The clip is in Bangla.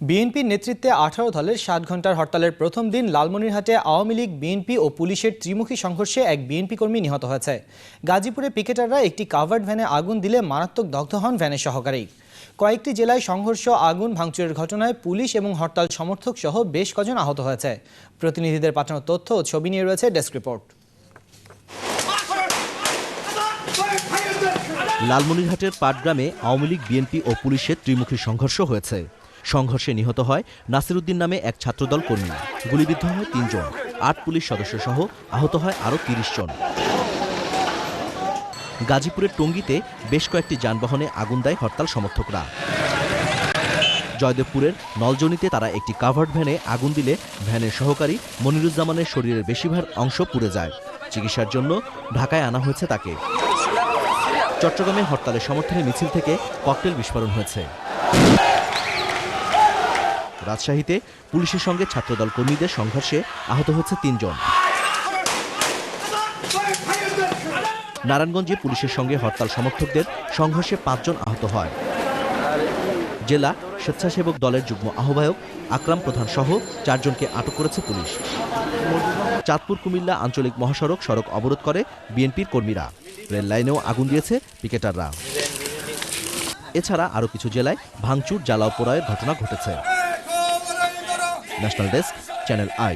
বিএনপির নেতৃত্বে আঠারো দলের সাত ঘণ্টার হরতালের প্রথম দিন লালমনিরহাটে আওয়ামী লীগ, বিএনপি ও পুলিশের ত্রিমুখী সংঘর্ষে এক বিএনপি কর্মী নিহত হয়েছে। গাজীপুরে পিকেটাররা একটি কাভার্ড ভ্যানে আগুন দিলে মারাত্মক দগ্ধ হন ভ্যানের সহকারী। কয়েকটি জেলায় সংঘর্ষ, আগুন ভাঙচুরের ঘটনায় পুলিশ এবং হরতাল সমর্থক সহ বেশ কজন আহত হয়েছে। প্রতিনিধিদের পাঠানো তথ্য ও ছবি নিয়ে রয়েছে ডেস্ক রিপোর্ট। লালমনিরহাটের পাটগ্রামে আওয়ামী লীগ, বিএনপি ও পুলিশের ত্রিমুখী সংঘর্ষ হয়েছে। সংঘর্ষে নিহত হয় নাসিরুদ্দিন নামে এক ছাত্রদল কর্মী। গুলিবিদ্ধ হয় তিনজন। আট পুলিশ সদস্য সহ আহত হয় আরও তিরিশ জন। গাজীপুরের টঙ্গীতে বেশ কয়েকটি যানবাহনে আগুন দেয় হরতাল সমর্থকরা। জয়দেবপুরের নলজনিতে তারা একটি কাভার্ড ভ্যানে আগুন দিলে ভ্যানের সহকারী মনিরুজ্জামানের শরীরের বেশিরভাগ অংশ পুড়ে যায়। চিকিৎসার জন্য ঢাকায় আনা হয়েছে তাকে। চট্টগ্রামে হরতালের সমর্থনে মিছিল থেকে ককটেল বিস্ফোরণ হয়েছে। রাজশাহীতে পুলিশের সঙ্গে ছাত্রদল কর্মীদের সংঘর্ষে আহত হয়েছে তিনজন। নারায়ণগঞ্জে পুলিশের সঙ্গে হরতাল সমর্থকদের সংঘর্ষে পাঁচজন আহত হয়। জেলা স্বেচ্ছাসেবক দলের যুগ্ম আহ্বায়ক আকরাম প্রধান সহ চারজনকে আটক করেছে পুলিশ। চাঁদপুর কুমিল্লা আঞ্চলিক মহাসড়ক সড়ক অবরোধ করে বিএনপির কর্মীরা। রেল লাইনেও আগুন দিয়েছে পিকেটাররা। এছাড়া আরও কিছু জেলায় ভাঙচুর, জ্বালাও পোড়ায়ের ঘটনা ঘটেছে। National Desk, Channel I.